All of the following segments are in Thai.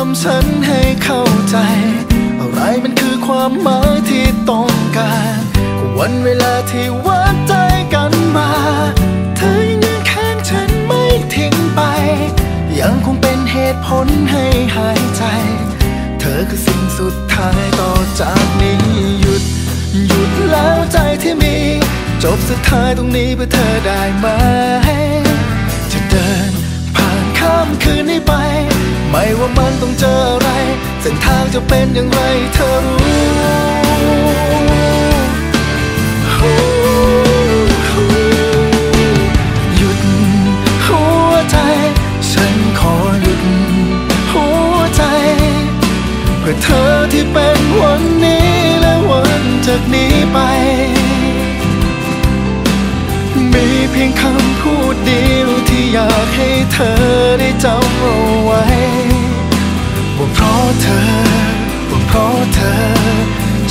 ำทำฉันให้เข้าใจ อะไรมันคือความหมายที่ต้องการ วันเวลาที่วัดใจกันมา เธอยังยืนข้างฉันไม่ทิ้งไป ยังคงเป็นเหตุผลให้หายใจ เธอคือสิ่งสุดท้ายต่อจากนี้หยุด หยุดแล้วใจที่มี จบสุดท้ายตรงนี้เพื่อเธอได้ไหม ต้องเจออะไร เส้นทางจะเป็นอย่างไรเธอรู้ เพราะเธอ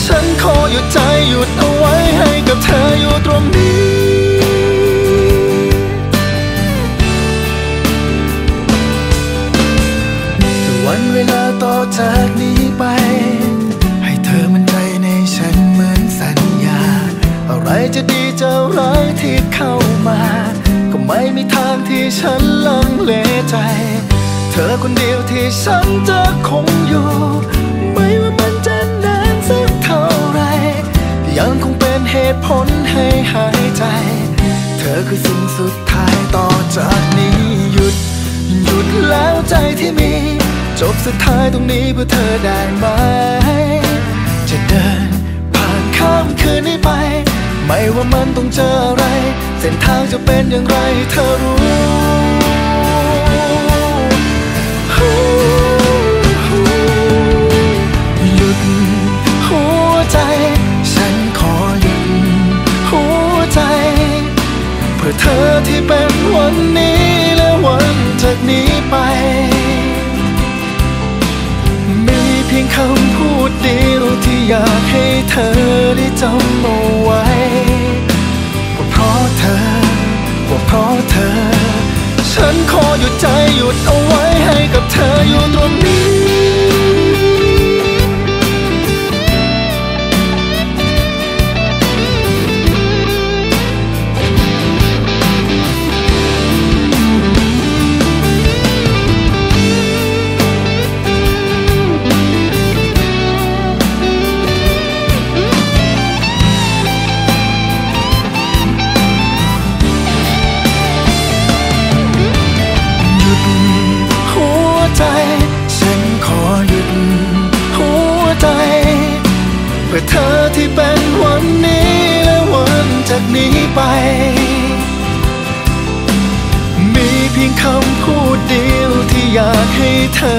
ฉันขอหยุดใจหยุดเอาไว้ให้กับเธออยู่ตรงนี้ วันเวลาต่อจากนี้ไป ให้เธอมั่นใจในฉันเหมือนสัญญา อะไรจะดีจะร้ายที่เข้ามา ก็ไม่มีทางที่ฉันลังเลใจ เธอคนเดียวที่ฉันจะคงอยู่ คือสิ่งสุดท้ายต่อจากนี้ หยุด หยุดแล้วใจที่มี จบสุดท้ายตรงนี้เพื่อเธอได้ไหม จะเดิน ผ่านข้ามคืนนี้ไป ไม่ว่ามันต้องเจออะไร เส้นทางจะเป็นอย่างไรเธอรู้ พื่อเธอที่เป็นวันนี้และวันจากนี้ไป มีเพียงคำพูดเดียวที่อยากให้เธอได้จำเอาไว้ว่าเพราะเธอว่าเพราะเธอ ฉันขอหยุดใจหยุดเอาไว้ให้กับเธออยู่ เพื่อเธอที่เป็นวันนี้และวันจากนี้ไป มีเพียงคำพูดเดียวที่อยากให้เธอ